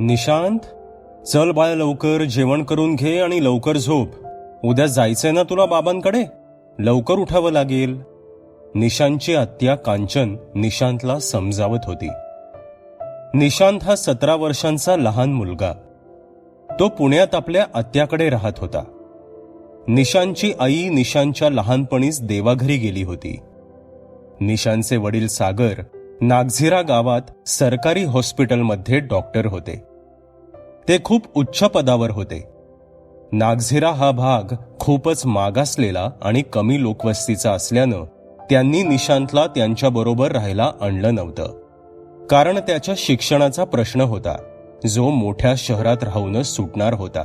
निशांत चल बाळ लवकर जेवण करून घे आणि लवकर झोप. उद्या जायचंय ना तुला बाबांकडे? लवकर उठावं लागेल. निशांतची आत्या कांचन निशांतला समजावत होती. निशांत हा सतरा वर्षांचा लहान मुलगा. तो पुण्यात आपल्या आत्याकडे राहत होता. निशांतची आई निशांतच्या लहानपणीच देवाघरी गेली होती. निशांतचे वडील सागर नागझिरा गावात सरकारी हॉस्पिटलमध्ये डॉक्टर होते. ते खूप उच्च पदावर होते. नागझिरा हा भाग खूपच मागासलेला आणि कमी लोकवस्तीचा असल्यानं त्यांनी निशांतला त्यांच्याबरोबर राहायला आणलं नव्हतं. कारण त्याच्या शिक्षणाचा प्रश्न होता. जो मोठ्या शहरात राहूनच सुटणार होता.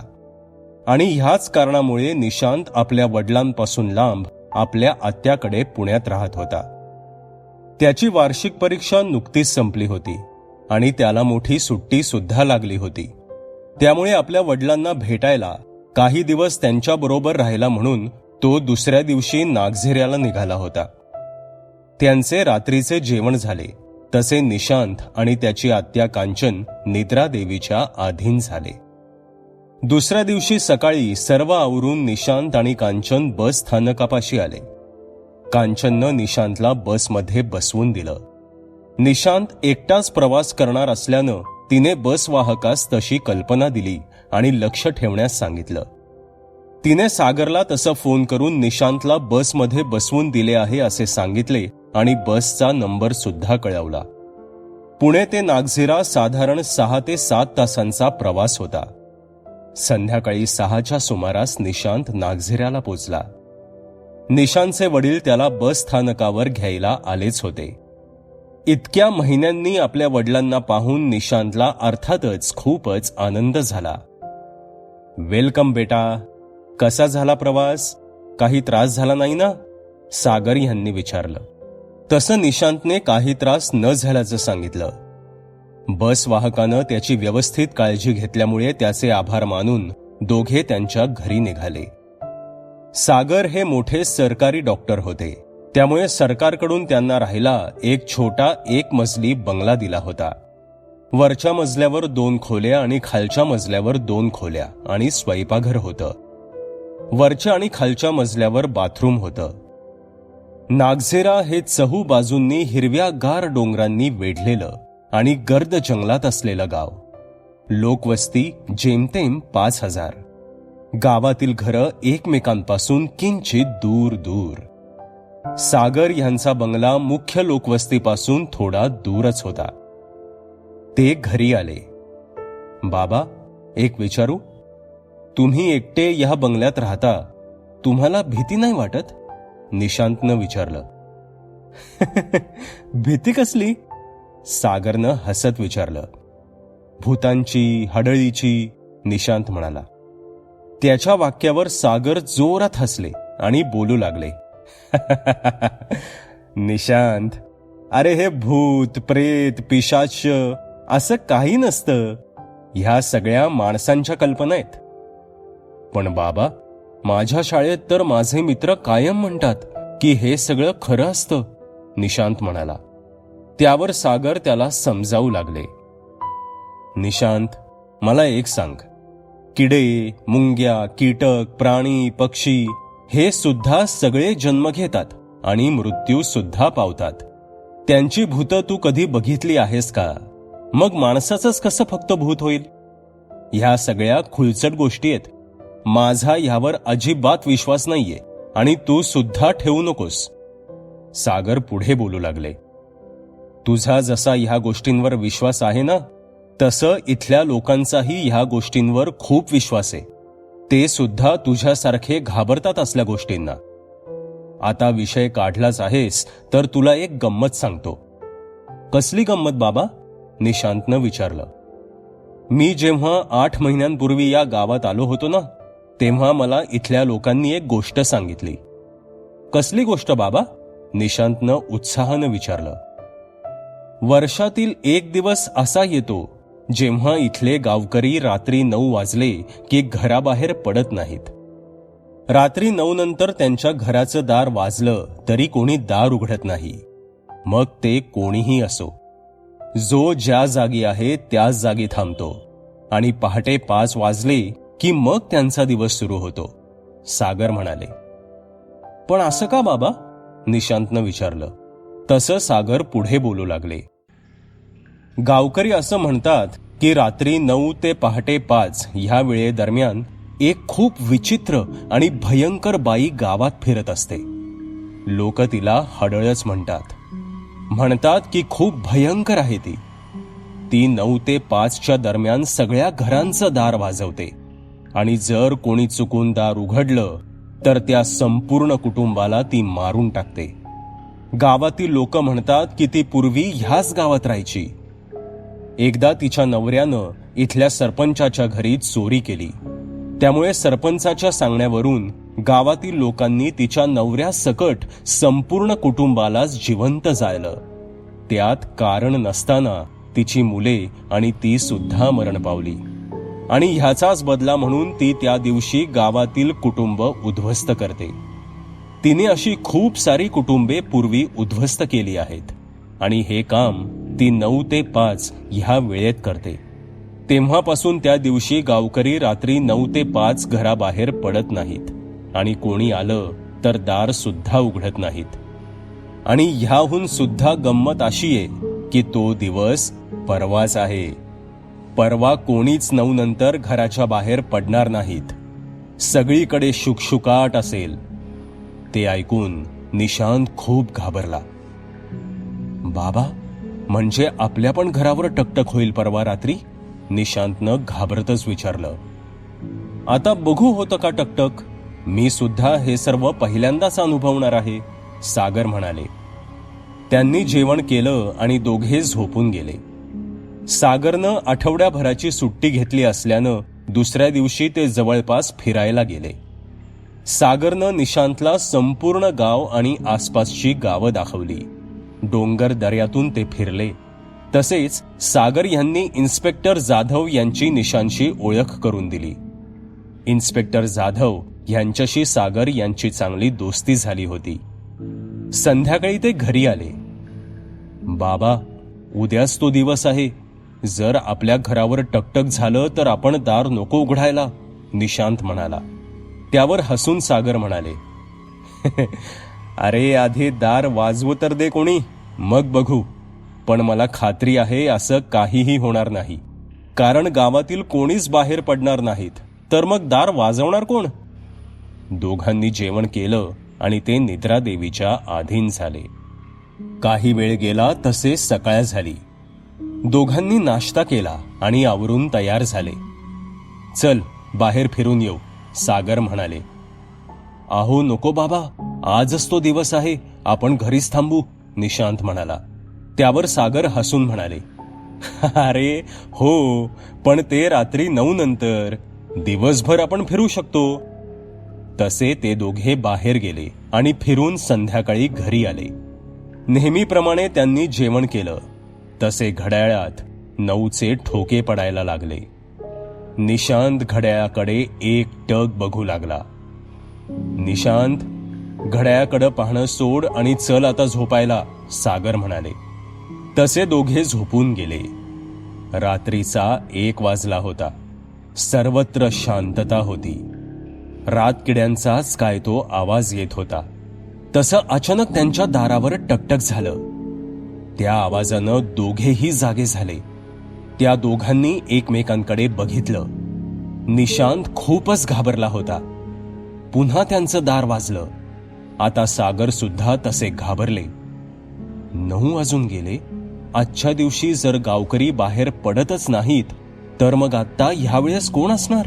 आणि ह्याच कारणामुळे निशांत आपल्या वडिलांपासून लांब आपल्या आत्याकडे पुण्यात राहत होता. त्याची वार्षिक परीक्षा नुकतीच संपली होती आणि त्याला मोठी सुट्टी सुद्धा लागली होती. त्यामुळे आपल्या वडिलांना भेटायला काही दिवस त्यांच्याबरोबर राहिला म्हणून तो दुसऱ्या दिवशी नागझिऱ्याला निघाला होता. त्यांचे रात्रीचे जेवण झाले तसे निशांत आणि त्याची आत्या कांचन निद्रा देवीच्या अधीन झाले. दुसऱ्या दिवशी सकाळी सर्व आवरून निशांत आणि कांचन बस स्थानकापाशी आले. कांचननं निशांतला बसमध्ये बसवून दिलं. निशांत एकटाच प्रवास करणार असल्यानं तिने बसवाहकास तशी कल्पना दिली आणि लक्ष ठेवण्यास सांगितलं. तिने सागरला तसं फोन करून निशांतला बसमध्ये बसवून दिले आहे असे सांगितले आणि बसचा नंबर सुद्धा कळवला. पुणे ते नागझिरा साधारण सहा ते सात तासांचा प्रवास होता. संध्याकाळी सहाच्या सुमारास निशांत नागझिऱ्याला पोचला. निशांतचे वडील त्याला बस स्थानकावर घ्यायला आलेच होते. इतक्या महिन्यांनी आपल्या वडिलांना पाहून निशांतला अर्थातच खूपच आनंद झाला. वेलकम बेटा. कसा झाला प्रवास? काही त्रास झाला नाही ना? सागर यांनी विचारलं. तसं निशांतने काही त्रास न झाल्याचं सांगितलं. बस वाहकानं त्याची व्यवस्थित काळजी घेतल्यामुळे त्याचे आभार मानून दोघे त्यांच्या घरी निघाले. सागर हे मोठे सरकारी डॉक्टर होते. त्यामुळे सरकारकडून त्यांना राहिला एक छोटा एक मजली बंगला दिला होता. वरच्या मजल्यावर दोन खोल्या आणि खालच्या मजल्यावर दोन खोल्या आणि स्वयंपाकघर होतं. वरच्या आणि खालच्या मजल्यावर बाथरूम होतं. नागझेरा हे चहू बाजूंनी हिरव्या गार डोंगरांनी वेढलेलं आणि गर्द जंगलात असलेलं गाव. लोकवस्ती जेमतेम पाच हजार. गावातील घरं एकमेकांपासून किंचित दूर दूर. सागर यांचा बंगला मुख्य लोकवस्तीपासून थोडा दूरच होता. ते घरी आले. बाबा एक विचारू? तुम्ही एकटे या बंगल्यात राहता. तुम्हाला भीती नाही वाटत? निशांतनं विचारलं. भीती कसली? सागरनं हसत विचारलं. भूतांची हडळीची निशांत म्हणाला. त्याच्या वाक्यावर सागर जोरात हसले आणि बोलू लागले. निशांत. अरे हे भूत प्रेत पिशाच असं काही नसतं. ह्या सगळ्या माणसांच्या कल्पना आहेत. पण बाबा माझ्या शाळेत तर माझे मित्र कायम म्हणतात की हे सगळं खरं असतं निशांत म्हणाला. त्यावर सागर त्याला समजावू लागले. निशांत मला एक सांग. किडे मुंग्या कीटक प्राणी पक्षी हे सुद्धा सगळे जन्म घेतात आणि मृत्यू सुद्धा पावतात. त्यांची भूतं तू कधी बघितली आहेस का? मग माणसाचंच कसं फक्त भूत होईल? ह्या सगळ्या खुलचट गोष्टी आहेत. माझा ह्यावर अजिबात विश्वास नाहीये आणि तू सुद्धा ठेवू नकोस. सागर पुढे बोलू लागले. तुझा जसा ह्या गोष्टींवर विश्वास आहे ना तसं इथल्या लोकांचाही ह्या गोष्टींवर खूप विश्वास आहे. ते सुद्धा तुझ्यासारखे घाबरतात असल्या गोष्टींना. आता विषय काढलाच आहेस तर तुला एक गंमत सांगतो. कसली गंमत बाबा? निशांतनं विचारलं. मी जेव्हा आठ महिन्यांपूर्वी या गावात आलो होतो ना तेव्हा मला इथल्या लोकांनी एक गोष्ट सांगितली. कसली गोष्ट बाबा? निशांतनं उत्साहानं विचारलं. वर्षातील एक दिवस असा येतो जेव्हा इथले गावकरी रात्री नऊ वाजले की घराबाहेर पडत नाहीत. रात्री नऊ नंतर त्यांच्या घराचं दार वाजलं तरी कोणी दार उघडत नाही. मग ते कोणीही असो. जो ज्या जागी आहे त्याच जागी थांबतो. आणि पहाटे पाच वाजले की मग त्यांचा दिवस सुरू होतो. सागर म्हणाले पण असं का बाबा? निशांतनं विचारलं. तसं सागर पुढे बोलू लागले. गावकरी असं म्हणतात की रात्री नऊ ते पहाटे पाच ह्या वेळेदरम्यान एक खूप विचित्र आणि भयंकर बाई गावात फिरत असते. लोक तिला हडळच म्हणतात. म्हणतात की खूप भयंकर आहे ती. ती नऊ ते पाचच्या दरम्यान सगळ्या घरांचं दार वाजवते. आणि जर कोणी चुकून दार उघडलं तर त्या संपूर्ण कुटुंबाला ती मारून टाकते. गावातील लोक म्हणतात की ती पूर्वी ह्याच गावात राहायची. एकदा तिच्या नवऱ्यानं इथल्या सरपंचाच्या घरी चोरी केली. त्यामुळे सरपंचाच्या सांगण्यावरून गावातील लोकांनी तिच्या नवऱ्या सकट संपूर्ण कुटुंबालाच जिवंत जाळलं. त्यात कारण नसताना तिची मुले आणि ती सुद्धा मरण पावली. आणि ह्याचाच बदला म्हणून ती त्या दिवशी गावातील कुटुंब उद्ध्वस्त करते. तिने अशी खूप सारी कुटुंबे पूर्वी उद्ध्वस्त केली आहेत. आणि हे काम ती नऊ ते पाच ह्या वेळेत करते. तेव्हापासून त्या दिवशी गावकरी रात्री नऊ ते पाच घराबाहेर पडत नाहीत. आणि कोणी आलं तर दार सुद्धा उघडत नाहीत. आणि ह्याहून सुद्धा गंमत अशी आहे की तो दिवस परवाच आहे. परवा कोणीच नऊ नंतर घराच्या बाहेर पडणार नाहीत. सगळीकडे शुकशुकाट असेल. ते ऐकून निशांत खूप घाबरला. बाबा म्हणजे आपल्या पण घरावर टकटक होईल परवा रात्री? निशांतनं घाबरतच विचारलं. आता बघू होतं का टकटक? मी सुद्धा हे सर्व पहिल्यांदाच अनुभवणार आहे सागर म्हणाले. त्यांनी जेवण केलं आणि दोघे झोपून गेले. सागरनं आठवड्याभराची सुट्टी घेतली असल्यानं दुसऱ्या दिवशी ते जवळपास फिरायला गेले. सागरनं निशांतला संपूर्ण गाव आणि आसपासची गावं दाखवली. डोंगर दर्यातून ते फिरले. तसेच सागर यांनी इन्स्पेक्टर जाधव यांची निशांशी ओळख करून दिली. इन्स्पेक्टर जाधव यांच्याशी सागर यांची चांगली दोस्ती झाली होती. संध्याकाळी ते घरी आले. बाबा उद्याच तो दिवस आहे. जर आपल्या घरावर टकटक झालं तर आपण दार नको उघडायला निशांत म्हणाला. त्यावर हसून सागर म्हणाले. अरे आधी दार वाजवू तर दे कोणी. मग बघू. पण मला खात्री आहे असं काहीही होणार नाही. कारण गावातील कोणीच बाहेर पडणार नाहीत. तर मग दार वाजवणार कोण? दोघांनी जेवण केलं आणि ते निद्रादेवीच्या आधीन अधीन झाले. काही वेळ गेला तसे सकाळ झाली. दोघांनी नाश्ता केला आणि आवरून तयार झाले. चल बाहेर फिरून येऊ सागर म्हणाले. अहो नको बाबा. आजच तो दिवस आहे. आपण घरीच थांबू निशांत म्हणाला. त्यावर सागर हसून म्हणाले अरे हो पण ते रात्री नऊ नंतर. दिवसभर आपण फिरू शकतो. तसे ते दोघे बाहेर गेले आणि फिरून संध्याकाळी घरी आले. नेहमीप्रमाणे त्यांनी जेवण केलं. तसे घड्याळात नऊचे ठोके पडायला लागले. निशांत घड्याळाकडे एक टक बघू लागला. निशांत घड्याळाकडे पाहणं सोड आणि चल आता झोपायला सागर म्हणाले. तसे दोघे झोपून गेले. रात्रीचा एक वाजला होता. सर्वत्र शांतता होती. रातकिड्यांचाच काय तो आवाज येत होता. तसं अचानक त्यांच्या दारावर टकटक झालं. त्या आवाजानं दोघेही जागे झाले. त्या दोघांनी एकमेकांकडे बघितलं. निशांत खूपच घाबरला होता. पुन्हा त्यांचं दार वाजलं. आता सागर सुद्धा तसे घाबरले. नऊ वाजून गेले. आजच्या दिवशी जर गावकरी बाहेर पडतच नाहीत तर मग आत्ता ह्यावेळेस कोण असणार?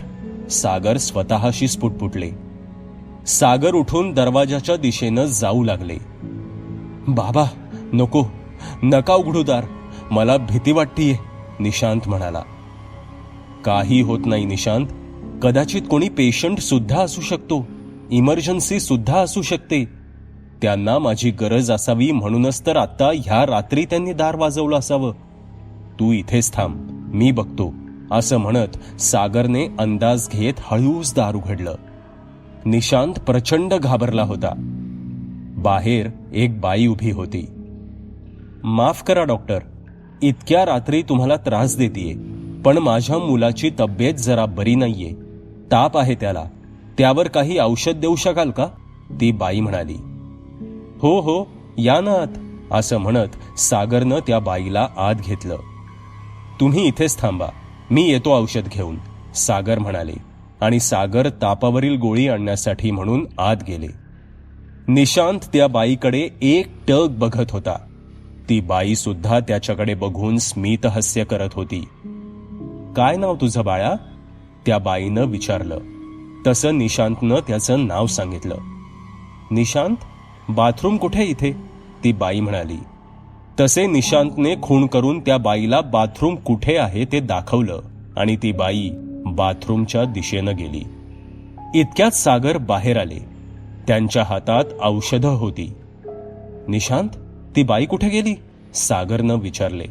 सागर स्वतःशी स्फुटपुटले सागर उठून दरवाजाच्या दिशेनं जाऊ लागले. बाबा नको. नका उघडूदार मला भीती वाटतीये निशांत म्हणाला. काही होत नाही निशांत. कदाचित कोणी पेशंट सुद्धा असू शकतो. इमर्जन्सी सुद्धा असू शकते. त्यांना माझी गरज असावी म्हणूनच तर आता ह्या रात्री त्यांनी दार वाजवलं असावं. तू इथेच थांब मी बघतो असं म्हणत सागरने अंदाज घेत हळूच दार उघडलं. निशांत प्रचंड घाबरला होता. बाहेर एक बाई उभी होती. माफ करा डॉक्टर इतक्या रात्री तुम्हाला त्रास देतीये पण माझ्या मुलाची तब्येत जरा बरी नाहीये ताप आहे त्याला. त्यावर काही औषध देऊ शकाल का? ती बाई म्हणाली हो हो या ना आत. असं म्हणत सागरनं त्या बाईला आत घेतलं. तुम्ही इथेच थांबा मी येतो औषध घेऊन सागर म्हणाले. आणि सागर तापावरील गोळी आणण्यासाठी म्हणून आत गेले. निशांत त्या बाईकडे एक टक बघत होता. ती बाई सुद्धा त्याच्याकडे बघून स्मितहास्य करत होती. काय नाव तुझं बाळा? त्या बाईनं विचारलं. तसं निशांतनं त्याचं नाव सांगितलं. निशांत बाथरूम कुठे इथे? ती बाई म्हणाली. तसे निशांतने खूण करून त्या बाईला बाथरूम कुठे आहे ते दाखवलं आणि ती बाई बाथरूमच्या दिशेनं गेली. इतक्यात सागर बाहेर आले. त्यांच्या हातात औषधं होती. निशांत ती बाई कुठे गेली? सागरनं विचारले.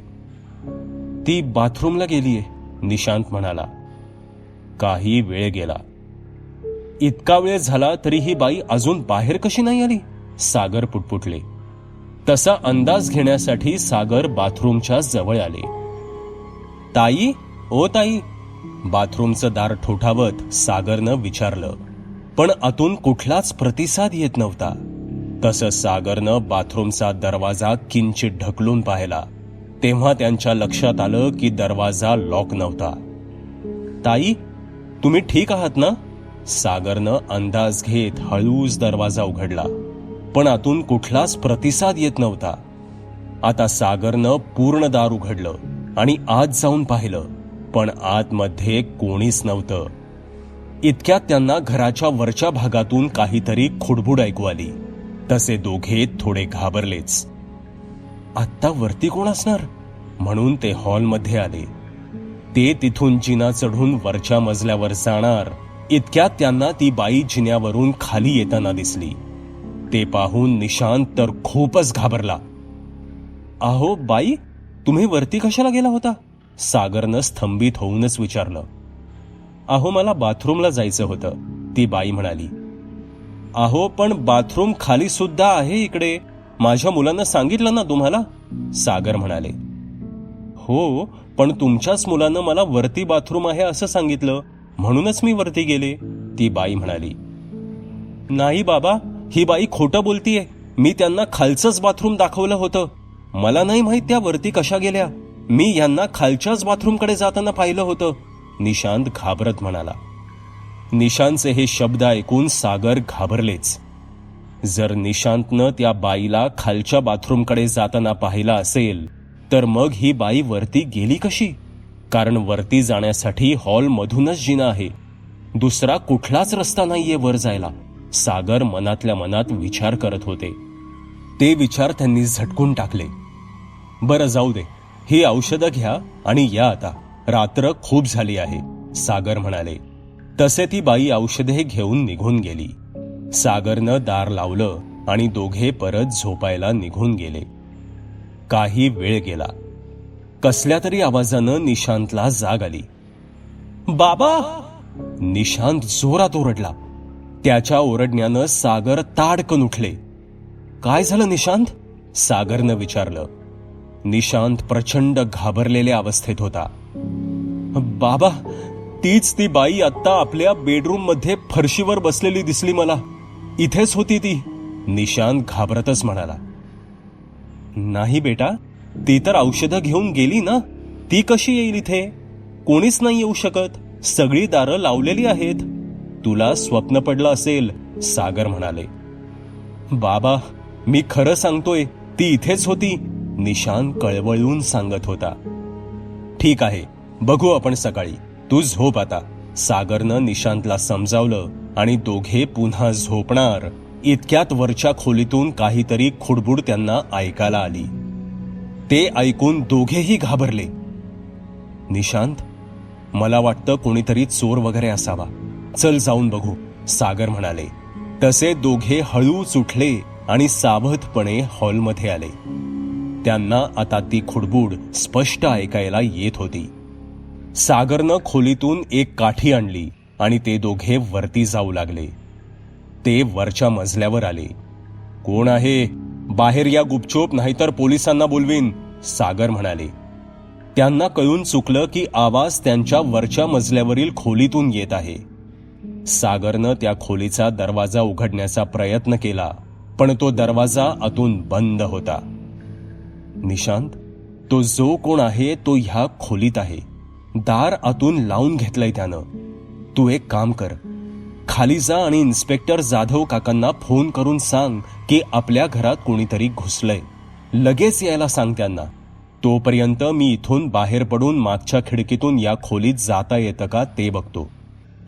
ती बाथरूमला गेलीये निशांत म्हणाला. काही वेळ गेला. इतका वेळ झाला तरी ही बाई अजून बाहेर कशी नाही आली? सागर पुटपुटले. तसा अंदाज घेण्यासाठी सागर बाथरूमच्या जवळ आले. ताई ओ ताई. बाथरूमचं दार ठोठावत सागरनं विचारलं. पण आतून कुठलाच प्रतिसाद येत नव्हता. तसं सागरनं बाथरूमचा दरवाजा किंचित ढकलून पाहिला. तेव्हा त्यांच्या लक्षात आलं की दरवाजा लॉक नव्हता. ताई तुम्ही ठीक आहात ना? सागरनं अंदाज घेत हळूच दरवाजा उघडला. पण आतून कुठलाच प्रतिसाद येत नव्हता. आता सागरनं पूर्ण दार उघडलं आणि आत जाऊन पाहिलं पण आतमध्ये कोणीच नव्हतं. इतक्यात त्यांना घराच्या वरच्या भागातून काहीतरी खुडबुड ऐकू आली. तसे दोघे थोडे घाबरलेच. आत्ता वरती कोण असणार? म्हणून ते हॉलमध्ये आले. ते तिथून जिना चढून वरच्या मजल्यावर जाणार. इतक्यात त्यांना ती बाई जिन्यावरून खाली येताना दिसली. ते पाहून निशांत तर खूपच घाबरला. अहो बाई तुम्ही वरती कशाला गेला होता? सागरनं स्तंभित होऊनच विचारलं. अहो मला बाथरूमला जायचं होतं ती बाई म्हणाली. अहो पण बाथरूम खाली सुद्धा आहे इकडे. माझ्या मुलांना सांगितलं ना तुम्हाला? सागर म्हणाले. हो पण तुमच्याच मुलानं मला वरती बाथरूम आहे असं सांगितलं. म्हणूनच मी वरती गेले. ती बाई म्हणाली नाही बाबा ही बाई खोटं बोलतीये. मी त्यांना खालचंच बाथरूम दाखवलं होतं. मला नाही माहीत त्या वरती कशा गेल्या. मी यांना खालच्याच बाथरूमकडे जाताना पाहिलं होतं. निशांत घाबरत म्हणाला. निशांतचे हे शब्द ऐकून सागर घाबरलेच. जर निशांतनं त्या बाईला खालच्या बाथरूमकडे जाताना पाहिला असेल तर मग ही बाई वरती गेली कशी? कारण वरती जाण्यासाठी हॉलमधूनच जिना आहे. दुसरा कुठलाच रस्ता नाहीये वर जायला सागर मनातल्या मनात विचार करत होते. ते विचार त्यांनी झटकून टाकले. बरं जाऊ दे. ही औषधं घ्या आणि या आता. रात्र खूप झाली आहे सागर म्हणाले. तसे ती बाई औषधे घेऊन निघून गेली. सागरनं दार लावलं आणि दोघे परत झोपायला निघून गेले. काही वेळ गेला. कसल्या तरी आवाजानं निशांतला जाग आली. बाबा! निशांत जोरात ओरडला. त्याच्या ओरडण्यानं सागर ताडकन उठले. काय झालं निशांत? सागरनं विचारलं. निशांत प्रचंड घाबरलेल्या अवस्थेत होता. बाबा तीच ती बाई आत्ता आपल्या बेडरूममध्ये फरशीवर बसलेली दिसली मला. इथेच होती ती. निशांत घाबरतच म्हणाला. नाही बेटा ती तर औषधं घेऊन गेली ना? ती कशी येईल इथे? कोणीच नाही येऊ शकत. सगळी दारं लावलेली आहेत. तुला स्वप्न पडलं असेल सागर म्हणाले. बाबा मी खरं सांगतोय ती इथेच होती निशान कळवळून सांगत होता. ठीक आहे बघू आपण सकाळी. तू झोप आता. सागरनं निशांतला समजावलं आणि दोघे पुन्हा झोपणार. इतक्यात वरच्या खोलीतून काहीतरी खुडबुड त्यांना ऐकायला आली. ते ऐकून दोघेही घाबरले. निशांत मला वाटतं कोणीतरी चोर वगैरे असावा. चल जाऊन बघू सागर म्हणाले. तसे दोघे हळू उठले आणि सावधपणे हॉलमध्ये आले. त्यांना आता ती खुडबुड स्पष्ट ऐकायला येत होती. सागरनं खोलीतून एक काठी आणली आणि ते दोघे वरती जाऊ लागले. ते वरच्या मजल्यावर आले. कोण आहे? बाहेर या गुपचूप नाहीतर पोलिसांना बोलवीन सागर म्हणाले. त्यांना कळून चुकलं की आवाज त्यांच्या वरच्या मजल्यावरील खोलीतून येत आहे. सागरनं त्या खोलीचा दरवाजा उघडण्याचा प्रयत्न केला पण तो दरवाजा आतून बंद होता. निशांत तो जो कोण आहे तो ह्या खोलीत आहे. दार आतून लावून घेतलंय त्यानं. तू एक काम कर खाली जा आणि इन्स्पेक्टर जाधव काकांना फोन करून सांग की आपल्या घरात कोणीतरी घुसलंय. लगेच यायला सांग त्यांना. तोपर्यंत मी इथून बाहेर पडून मागच्या खिडकीतून या खोलीत जाता येतं का ते बघतो.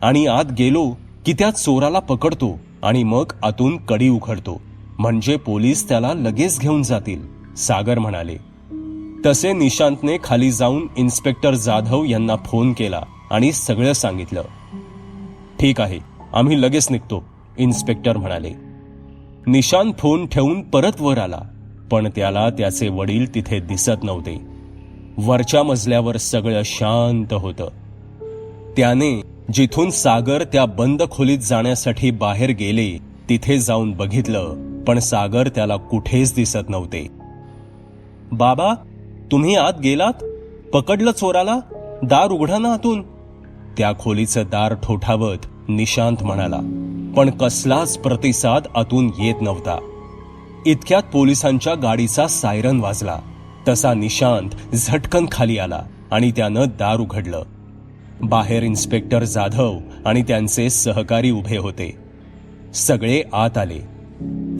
आणि आत गेलो की त्या चोराला पकडतो आणि मग आतून कडी उघडतो. म्हणजे पोलीस त्याला लगेच घेऊन जातील सागर म्हणाले. तसे निशांतने खाली जाऊन इन्स्पेक्टर जाधव यांना फोन केला आणि सगळं सांगितलं. ठीक आहे. आम्ही लगेच निघतो इन्स्पेक्टर म्हणाले. निशांत फोन ठेवून परत वर आला पण त्याला त्याचे वडील तिथे दिसत नव्हते. वरच्या मजल्यावर सगळं शांत होतं. त्याने जिथून सागर त्या बंद खोलीत जाण्यासाठी बाहेर गेले तिथे जाऊन बघितलं पण सागर त्याला कुठेच दिसत नव्हते. बाबा तुम्ही आत गेलात? पकडलं चोराला? दार उघडा ना आतून. त्या खोलीचं दार ठोठावत निशांत म्हणाला पण कसलाच प्रतिसाद आतून येत नव्हता. इतक्यात पोलिसांच्या गाडीचा सायरन वाजला. तसा निशांत झटकन खाली आला आणि त्यानं दार उघडलं. बाहेर इन्स्पेक्टर जाधव आणि त्यांचे सहकारी उभे होते. सगळे आत आले.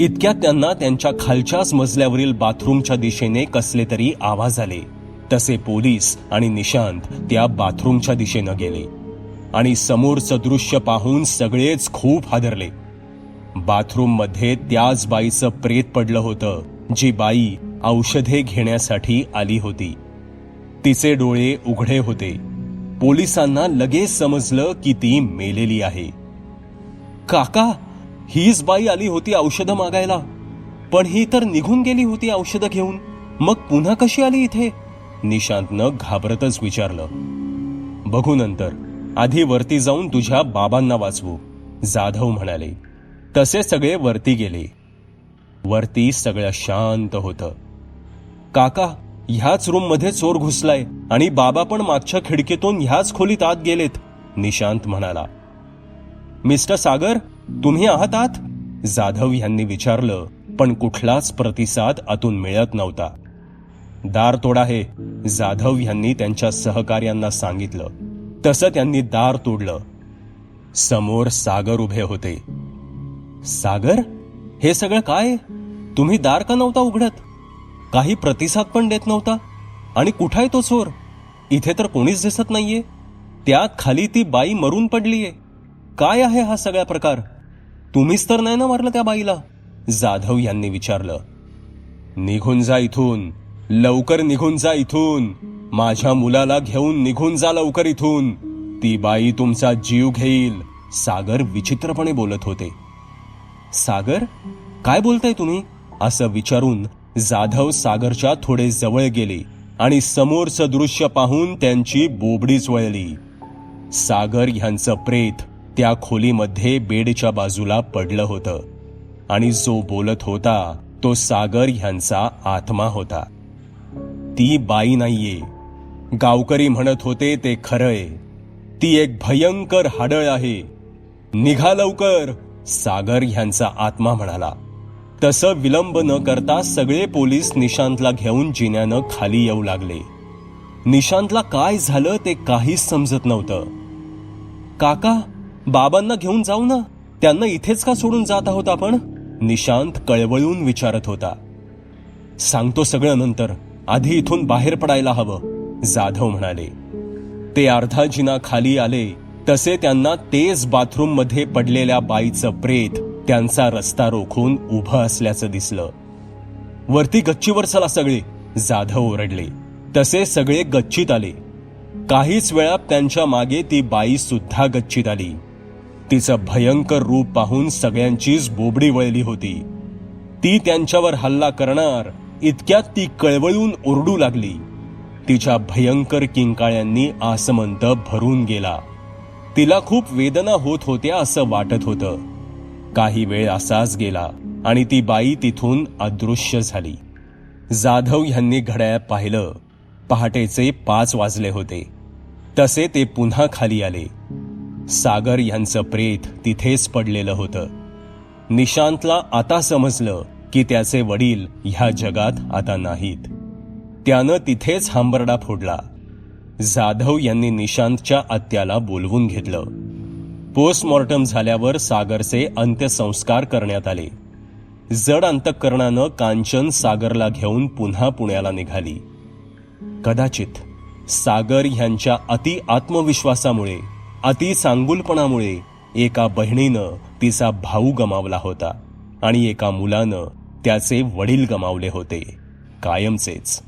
इतक्यात त्यांना त्यांच्या खालच्याच मजल्यावरील बाथरूमच्या दिशेने कसले तरी आवाज आले. तसे पोलीस आणि निशांत त्या बाथरूमच्या दिशेनं गेले. आणि समोरचं दृश्य पाहून सगळेच खूप हादरले. बाथरूममध्ये त्याच बाईचं प्रेत पडलं होतं जी बाई औषधे घेण्यासाठी आली होती. तिचे डोळे उघडे होते. पोलिसांना लगेच समजलं की ती मेलेली आहे. काका हीच बाई आली होती औषधं मागायला. पण ही तर निघून गेली होती औषधं घेऊन. मग पुन्हा कशी आली इथे? निशांतनं घाबरतच विचारलं. बघू नंतर. आधी वरती जाऊन तुझ्या बाबांना वाचवू. जाधव म्हणाले तसे सगळे वरती गेले. वरती सगळं शांत होतं. काका ह्याच रूममध्ये चोर घुसलाय आणि बाबा पण मागच्या खिडकीतून ह्याच खोलीत आत गेलेत निशांत म्हणाला. मिस्टर सागर तुम्ही आहात आत? जाधव यांनी विचारलं पण कुठलाच प्रतिसाद आतून मिळत नव्हता. दार तोडा हे जाधव यांनी त्यांच्या सहकार्यांना सांगितलं. तसं त्यांनी दार तोडलं. समोर सागर उभे होते. सागर हे सगळं काय? तुम्ही दार का नव्हता उघडत? काही प्रतिसाद पण देत नव्हता. आणि कुठं आहे तो चोर? इथे तर कोणीच दिसत नाहीये. त्यात खाली ती बाई मरून पडलीये. काय आहे हा सगळा प्रकार? तुम्हीच तर नाही ना मारलं त्या बाईला? जाधव यांनी विचारलं. निघून जा इथून. लवकर निघून जा इथून. माझ्या मुलाला घेऊन निघून जा लवकर इथून. ती बाई तुमचा जीव घेईल सागर विचित्रपणे बोलत होते. सागर काय बोलताय तुम्ही? असं विचारून जाधव सागरच्या थोडे जवळ गेले आणि समोरचं दृश्य पाहून त्यांची बोबडीच वळली सागर ह्यांचं प्रेत त्या खोलीमध्ये बेडच्या बाजूला पडलं होतं आणि जो बोलत होता तो सागर ह्यांचा आत्मा होता. ती बाई नाहीये गावकरी म्हणत होते ते खरंय. ती एक भयंकर हाडळ आहे. निघा लवकर. सागर ह्यांचा आत्मा म्हणाला. तसं विलंब न करता सगळे पोलीस निशांतला घेऊन जिन्यानं खाली येऊ लागले. निशांतला काय झालं ते काहीच समजत नव्हतं. काका बाबांना घेऊन जाऊ ना? त्यांना इथेच का सोडून जात आहोत आपण? निशांत कळवळून विचारत होता. सांगतो सगळं नंतर. आधी इथून बाहेर पडायला हवं. जाधव म्हणाले ते अर्धा जिना खाली आले तसे त्यांना तेच बाथरूममध्ये पडलेल्या बाईचं प्रेत त्यांचा रस्ता रोखून उभं असल्याचं दिसलं. वरती गच्चीवर चला सगळे. जाधव ओरडले. तसे सगळे गच्चीत आले. काहीच वेळात त्यांच्या मागे ती बाई सुद्धा गच्चीत आली. तिचं भयंकर रूप पाहून सगळ्यांचीच बोबडी वळली होती. ती त्यांच्यावर हल्ला करणार इतक्यात ती कळवळून ओरडू लागली. तिच्या भयंकर किंकाळ्यांनी आसमंत भरून गेला. तिला खूप वेदना होत होत्या असं वाटत होतं. काही वेळ असाच गेला आणि ती बाई तिथून अदृश्य झाली. जाधव यांनी घड्याळ पाहिलं. पहाटेचे पाच वाजले होते. तसे ते पुन्हा खाली आले. सागर यांचं प्रेत तिथेच पडलेलं होतं. निशांतला आता समजलं की त्याचे वडील ह्या जगात आता नाहीत. त्यानं तिथेच हांबरडा फोडला. जाधव यांनी निशांतच्या आत्याला बोलवून घेतलं. पोस्टमॉर्टम झाल्यावर सागरचे अंत्यसंस्कार करण्यात आले. जड अंतःकरणानं कांचन सागरला घेऊन पुन्हा पुण्याला निघाली. कदाचित सागर ह्यांच्या अति आत्मविश्वासामुळे अति सांगुलपणामुळे एका बहिणीनं तिचा भाऊ गमावला होता आणि एका मुलानं त्याचे वडील गमावले होते. कायमचेच.